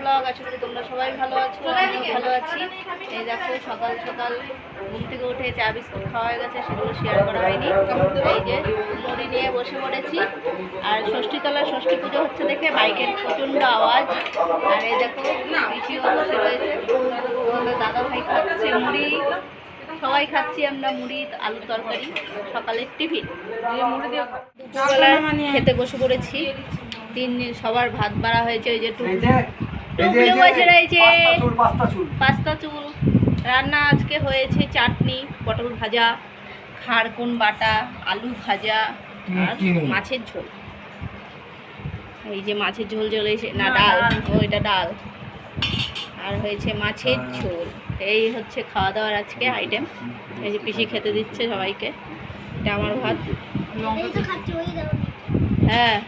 Blog আশা করি তোমরা সবাই ভালো আছো আমিও ভালো আছি। এই দেখো সকাল সকাল ঘুম থেকে উঠে চা বিস্কুট খাওয়া হয়ে গেছে সেগুলো শেয়ার করা হয়নি। এই যে মুড়ি নিয়ে বসে পড়েছি। আর ষষ্ঠীতলা ষষ্ঠী পুজো হচ্ছে দেখে বাইকের প্রচণ্ড আওয়াজ। আর এই দেখো পিসিও বসে রয়েছে। দাদা ভাই খাচ্ছে মুড়ি। সবাই খাচ্ছি আমরা মুড়ি আলুর তরকারি। সকালের টিফিন। খেতে বসে পড়েছি। তিন সবার ভাত বাড়া হয়েছে ওই যে টুক এই এই যে বসে রয়েছে। পাস্তা চুল রান্না আজকে হয়েছে চাটনি পটল ভাজা খাড়কুন বাটা আলু ভাজা আর মাছের ঝোল। এই যে মাছের ঝোল জ্বলেছে না ডাল। ওইটা ডাল। আর হয়েছে মাছের ঝোল। এই হচ্ছে খাওয়া দাওয়ার আজকে আইটেম এই যে পিসি খেতে দিচ্ছে সবাইকে। এটা আমার ভাত। হ্যাঁ।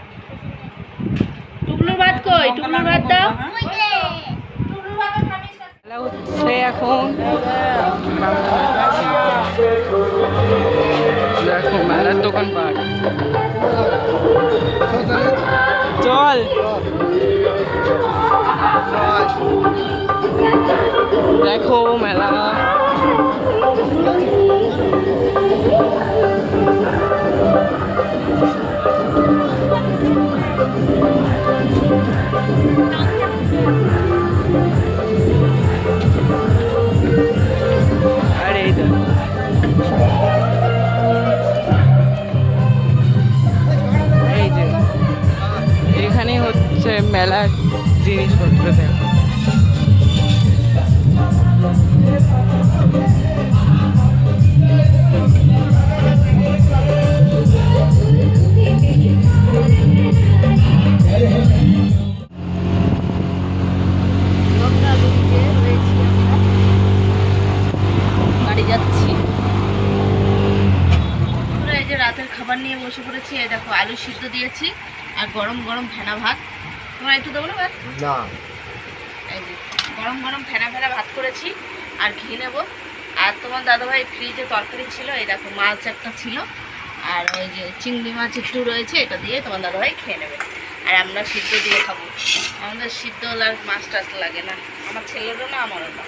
কই টুকলুর ভাত দাও। হচ্ছে এখন। দেখো মেলার দোকান পাট চল। দেখো মেলা। এখানে হচ্ছে মেলার জিনিসপত্র দেখো। খাবার নিয়ে বসে পড়েছি দেখো আলু সিদ্ধ দিয়েছি। আর গরম গরম ফেনা ভাত। তোমার একটু দেবো না ভাত না। এই যে গরম গরম ফেনা ফেনা ভাত করেছি আর ঘি নেব। আর তোমার দাদাভাই ফ্রিজে তরকারি ছিল এই দেখো মাছ একটা ছিল আর ওই যে চিংড়ি মাছ একটু রয়েছে এটা দিয়ে তোমার দাদাভাই খেয়ে নেবে। আর আমরা সিদ্ধ দিয়ে খাব। আমাদের সিদ্ধ আর মাছ টাছ লাগে না আমার ছেলেরও না আমারও না।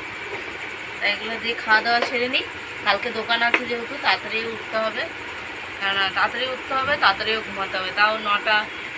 তাই এগুলো দিয়ে খাওয়া দাওয়া সেরে নিই। কালকে দোকান আছে যেহেতু তাড়াতাড়ি উঠতে হবে। কারণ তাড়াতাড়ি উঠতে হবে তাড়াতাড়িও ঘুমাতে হবে। তাও নটা